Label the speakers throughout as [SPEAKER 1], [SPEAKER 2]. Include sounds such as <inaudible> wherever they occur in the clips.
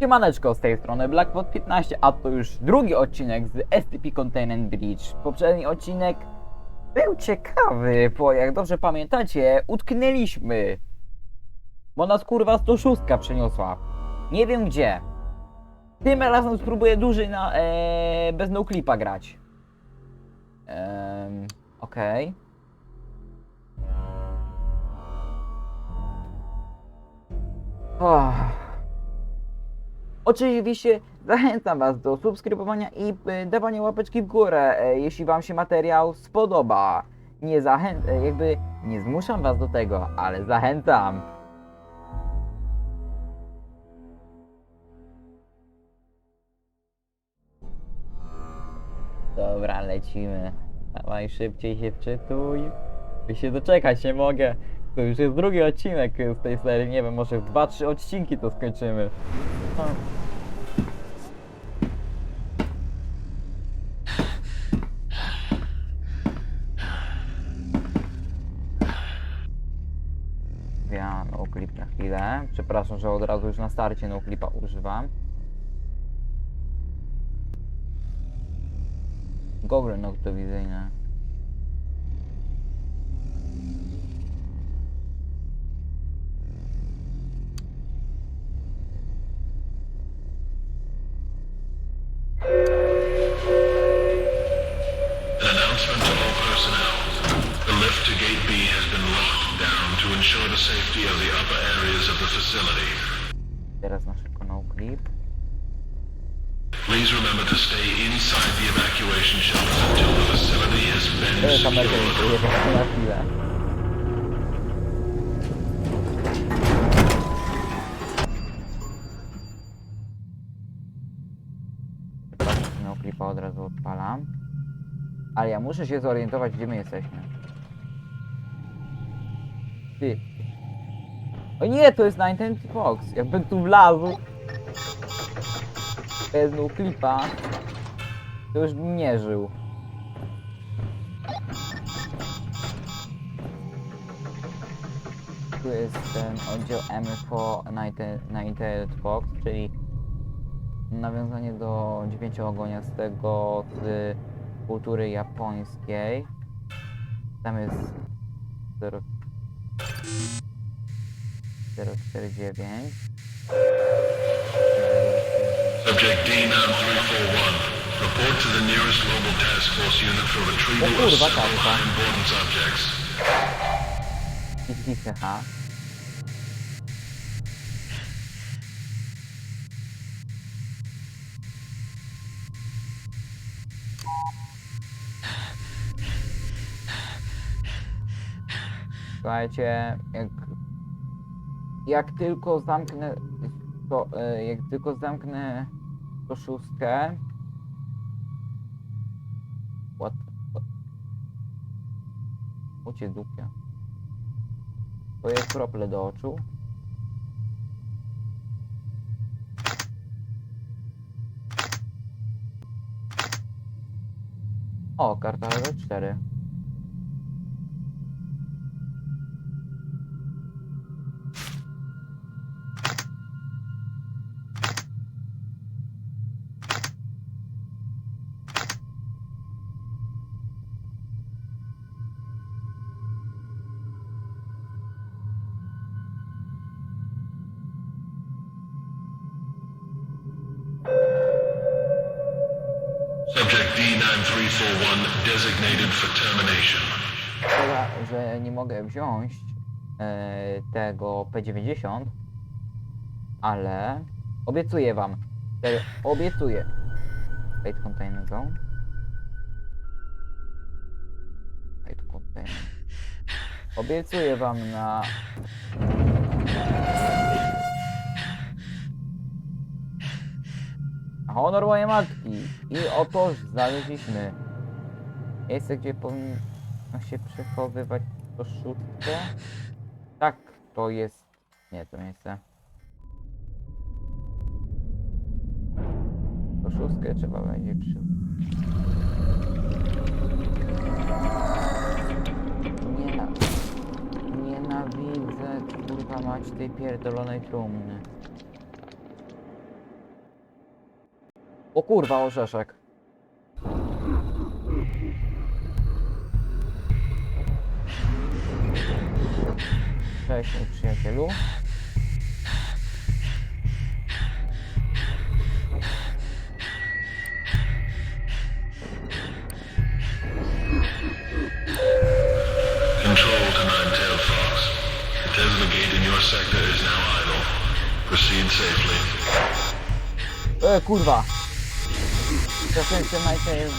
[SPEAKER 1] Siemaneczko, z tej strony Blackpot 15, a to już drugi odcinek z SCP Containment Bridge. Poprzedni odcinek był ciekawy, bo jak dobrze pamiętacie, utknęliśmy. Bo nas kurwa 106 przeniosła. Nie wiem gdzie. Tym razem spróbuję dłużej na, e, bez noclipa grać. Ehm, okej. Okay. Oczywiście zachęcam Was do subskrybowania i y, dawania łapeczki w górę, e, jeśli Wam się materiał spodoba. Nie zachęcam, jakby nie zmuszam Was do tego, ale zachęcam. Dobra, lecimy. Dawaj szybciej się wczytuj. By się doczekać nie mogę. To już jest drugi odcinek z tej serii. Nie wiem, może w 2-3 odcinki to skończymy. No. Ja na chwilę. Przepraszam, że od razu już na starcie noclipa używam. Gogle noktowizyjne. Teraz na szybko noclip.
[SPEAKER 2] Please remember to stay inside the evacuation shelters until the facility has been secured.
[SPEAKER 1] na chwilę. Przepraszam, noclipa od razu odpalam. Ale ja muszę się zorientować, gdzie my jesteśmy. Ty. O nie, to jest Nineteenth Fox. Jakbym tu wlazł bez noclipa, to już bym nie żył. Tu jest ten oddział MFO Nighted Fox, czyli nawiązanie do dziewięcioogonia-stego z kultury japońskiej. Tam jest 0... 049.
[SPEAKER 2] Subject D9341. Report to the nearest Global Task Force unit for retrieval of several high importance objects.
[SPEAKER 1] Słuchajcie, jak, jak tylko zamknę to, e, jak tylko zamknę to szóstkę what, what? Ucie dupia to jest krople do oczu. O, karta level 4. Szkoda, że nie mogę wziąć e, tego P90, ale obiecuję wam, serio, obiecuję. Fate Container Zone. Fate Container. Obiecuję wam na... honor mojej matki. I oto znaleźliśmy miejsce, gdzie powinno się przechowywać to szóstkę. <laughs> Tak, to jest... Nie, to miejsce. To szóstkę trzeba będzie przy... Nie. Nienawidzę, kurwa mać tej pierdolonej trumny. O kurwa, orzeszek. Cześć, mój przyjacielu.
[SPEAKER 2] Control to Nine-Tailed Fox. The Tesla gate in your sector is now idle. Proceed safely.
[SPEAKER 1] E, kurwa. Zacząłem się najpierw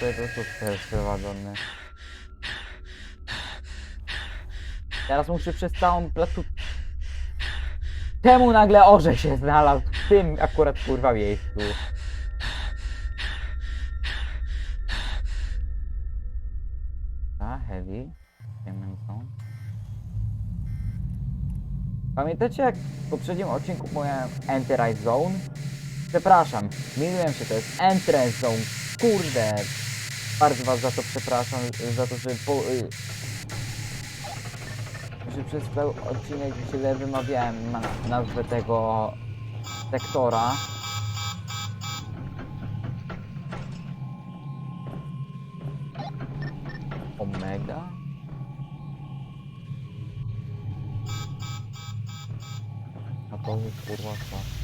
[SPEAKER 1] to jest prowadzony. Teraz muszę przez całą platu Czemu nagle orze się znalazł w tym akurat kurwa miejscu? A, heavy. Pamiętacie jak w poprzednim odcinku mówiłem Enter Zone? Przepraszam, myliłem się, to jest Entrance Zone. Kurde. Bardzo was za to przepraszam, za to, że po, y, że przez cały odcinek źle wymawiałem na, nazwę tego sektora. Omega? A to jest kurwa co?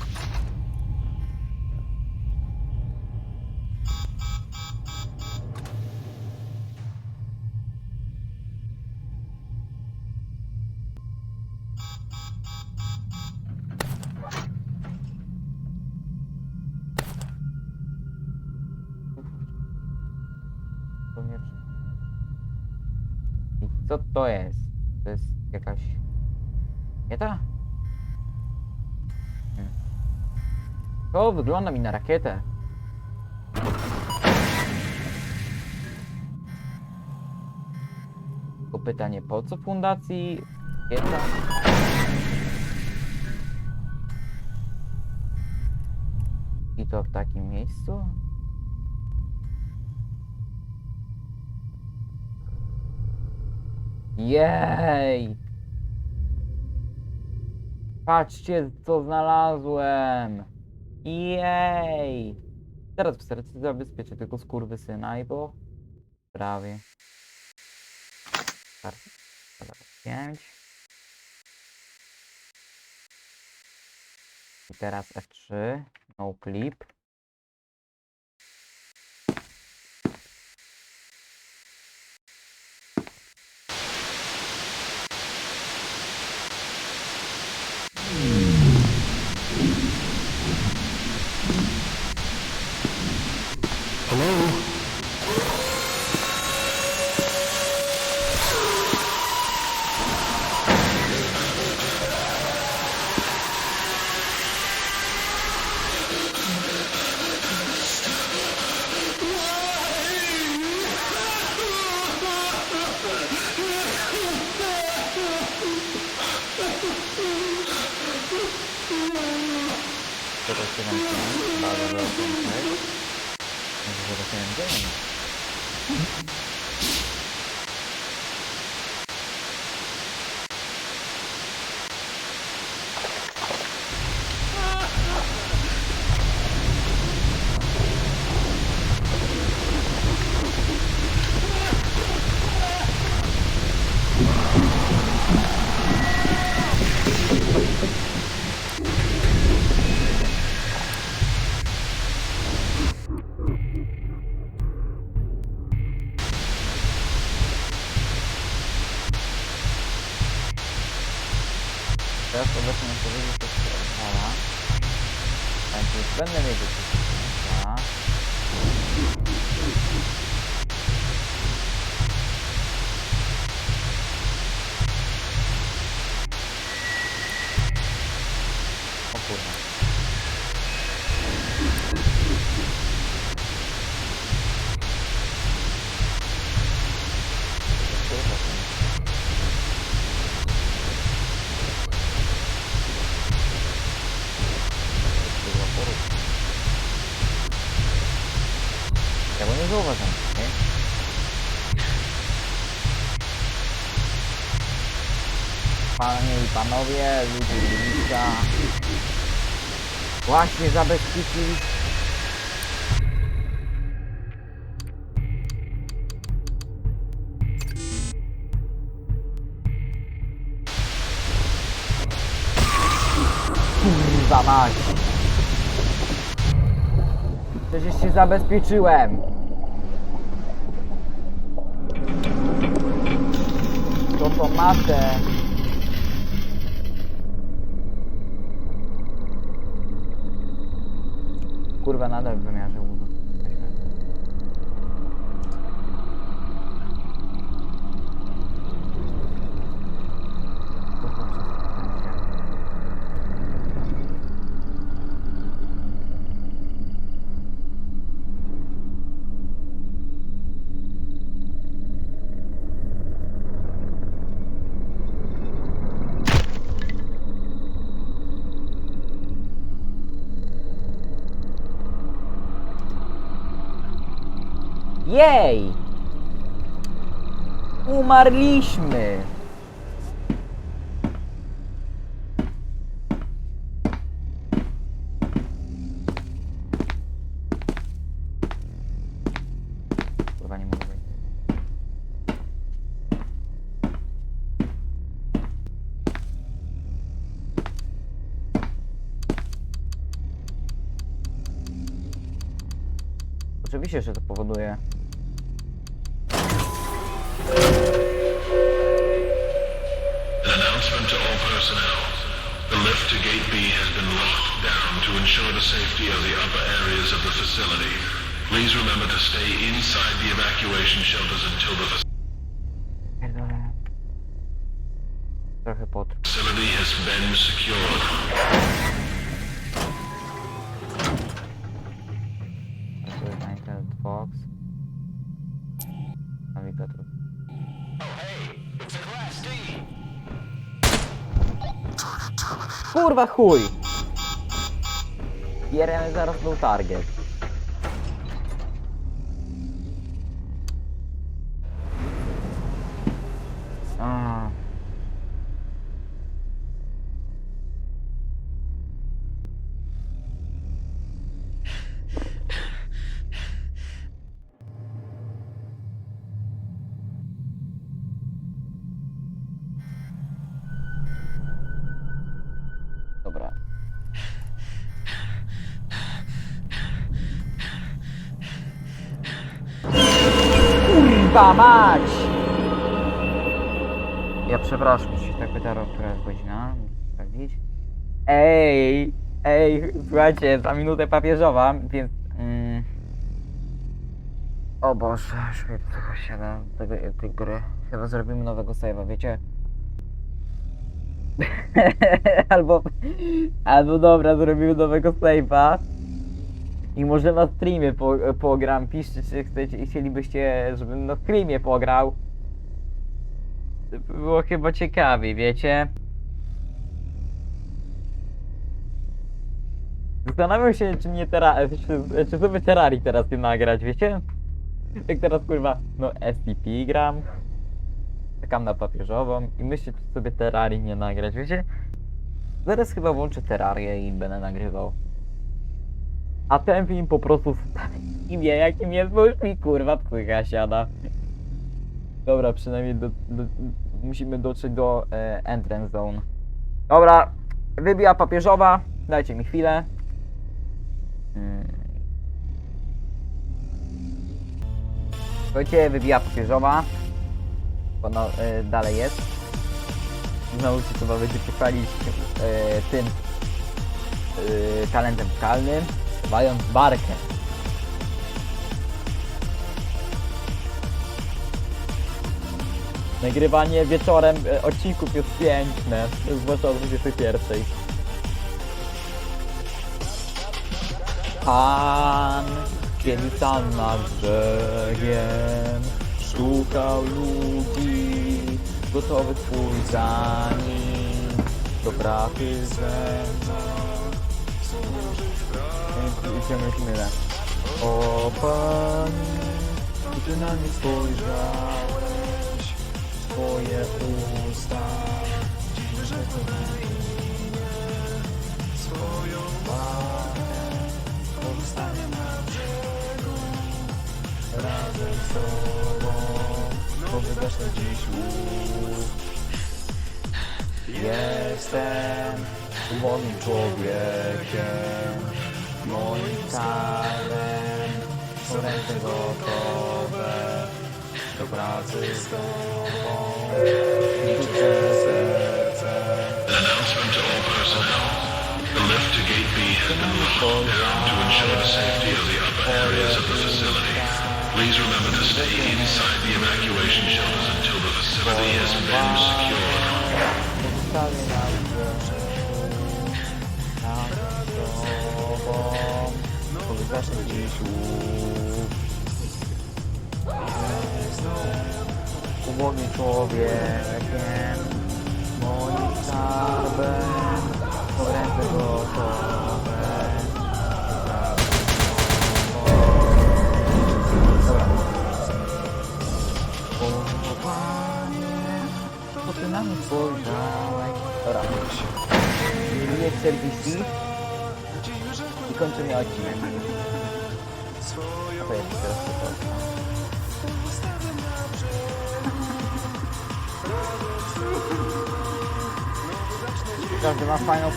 [SPEAKER 1] Co to jest? To jest jakaś... Rakieta? Hmm. To wygląda mi na rakietę. Tylko pytanie, po co fundacji rakieta? I to w takim miejscu? Jej! Patrzcie, co znalazłem! Jej! Teraz w sercu zabezpieczę tego skurwysyna i bo... Prawie. Pięć. I teraz F3. No clip.
[SPEAKER 2] Hello?
[SPEAKER 1] Tak, więc będę wiedzieć, co się odwala. O Panie i panowie, ludzie i ludziska. Właśnie zabezpieczyli Kurwa mać! Przecież się zabezpieczyłem! To to matę! Kurwa nadal w wymiarze łudu. Kurwa, przestań się. Jej! Umarliśmy! Oczywiście, że to powoduje
[SPEAKER 2] to Gate B has been locked down to ensure the safety of the upper areas of the facility. Please remember to stay inside the evacuation shelters until the
[SPEAKER 1] Pierdolę. Trochę pot.
[SPEAKER 2] facility has been secured.
[SPEAKER 1] Kurwa chuj! Bierzemy zaraz był target. A. Dobra. Kurwa mać! Ja przepraszam, czy się tak pytałem, która jest godzina? Sprawdzić. Ej! Ej, słuchajcie, za minutę papieżowa, więc... Mm, o Boże, trochę siada tego, tej gry. Chyba zrobimy nowego save'a, wiecie? <laughs> albo, albo dobra, zrobimy nowego save'a. I może na streamie po, pogram. Piszcie, czy chcecie, chcielibyście, żebym na streamie pograł. To by Było chyba ciekawie, wiecie? Zastanawiam się, czy nie teraz, czy, czy sobie Terrarii teraz nie nagrać, wiecie? Jak teraz kurwa, no SCP gram. Czekam na papieżową i myślę, czy sobie Terrarii nie nagrać, wiecie? Zaraz chyba włączę Terrarię i będę nagrywał. A ten film po prostu stanie imię, jakim jest, bo już mi kurwa psycha siada. Dobra, przynajmniej do, do, musimy dotrzeć do e, entrance zone. Dobra, wybija papieżowa, dajcie mi chwilę. Mm. Słuchajcie, wybija papieżowa. Ono e, dalej jest. Znowu się chyba będzie pochwalić e, tym e, talentem skalnym, mając barkę. Nagrywanie wieczorem e, odcinków jest piękne, zwłaszcza o 21. Pan, kiedy sam nad brzegiem szukał ludzi, gotowych pójść za nim, do pracy ze mną. Idziemy chwilę. O Pani, Ty na mnie spojrzałeś, Twoje usta, że to na imię, swoją matkę, powstanie na brzegu, razem z Tobą, bo wygaszę dziś łuk. Jestem uwolnym człowiekiem, gotowe do pracy z Tobą. Serce,
[SPEAKER 2] An announcement to all personnel. The lift to Gate B has been locked down to ensure the safety of the upper areas of the facility. Please remember to stay inside the evacuation shelters until the facility has been secured.
[SPEAKER 1] Z Tobą, bo wygaszę dziś ubogim człowiekiem, moim skarbem, są ręce gotowe. Na mnie spojrzałeś. Dobra. Jest serwisi i kończymy odcinek. A to jest teraz to. Każdy ma fajną?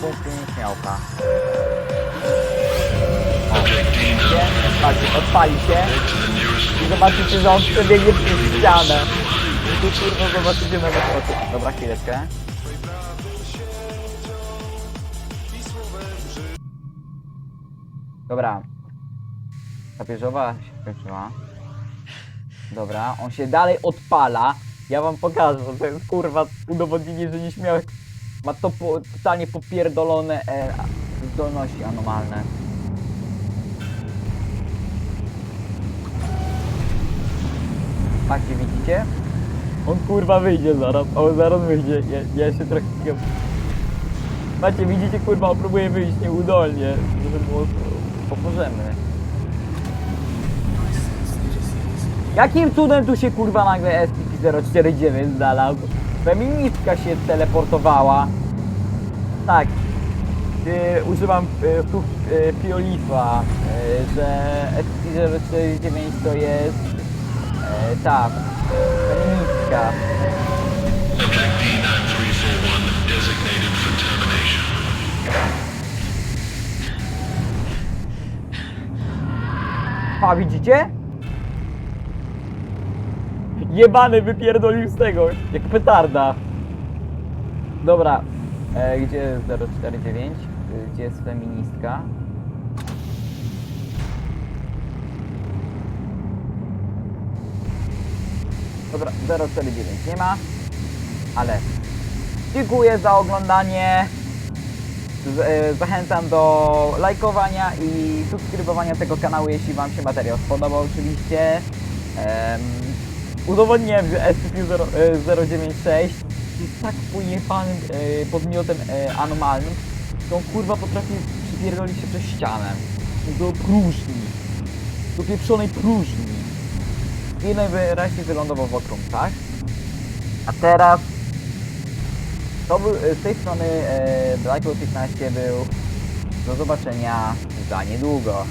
[SPEAKER 1] Patrzcie, odpali się i zobaczycie, że on przebiegnie przez ścianę. I tu kurwa zobaczycie na oczy. Dobra, chwileczkę. Dobra. Ta wieżowa się skończyła. Dobra, on się dalej odpala. Ja wam pokażę, to jest kurwa udowodnienie, że nieśmiałek ma to po, totalnie popierdolone e, zdolności anomalne. Macie, widzicie? On kurwa wyjdzie zaraz, on zaraz wyjdzie, ja, ja się trochę... Macie, widzicie kurwa, on próbuje wyjść nieudolnie, żeby było... Pomożemy. Jakim cudem tu się kurwa nagle SCP-049 znalazł? Feministka się teleportowała. Tak. Yy, używam yy, tu yy, że SCP-049 to jest... Yy, tak. Feministka. A widzicie? Jebany wypierdolił z tego, jak petarda. Dobra, e, gdzie jest 049? E, Gdzie jest feministka? Dobra, 049 nie ma, ale dziękuję za oglądanie. E, Zachęcam do lajkowania i subskrybowania tego kanału, jeśli Wam się materiał spodobał oczywiście. Em, udowodniłem, że SCP-096 jest tak pojebanym e, podmiotem e, anomalnym, że on kurwa potrafi przypierdolić się przez ścianę. Do próżni. Do pieprzonej próżni. I najwyraźniej wylądował w okrągach. A teraz to był, z tej strony e, Blackboard 15 był. Do zobaczenia za niedługo.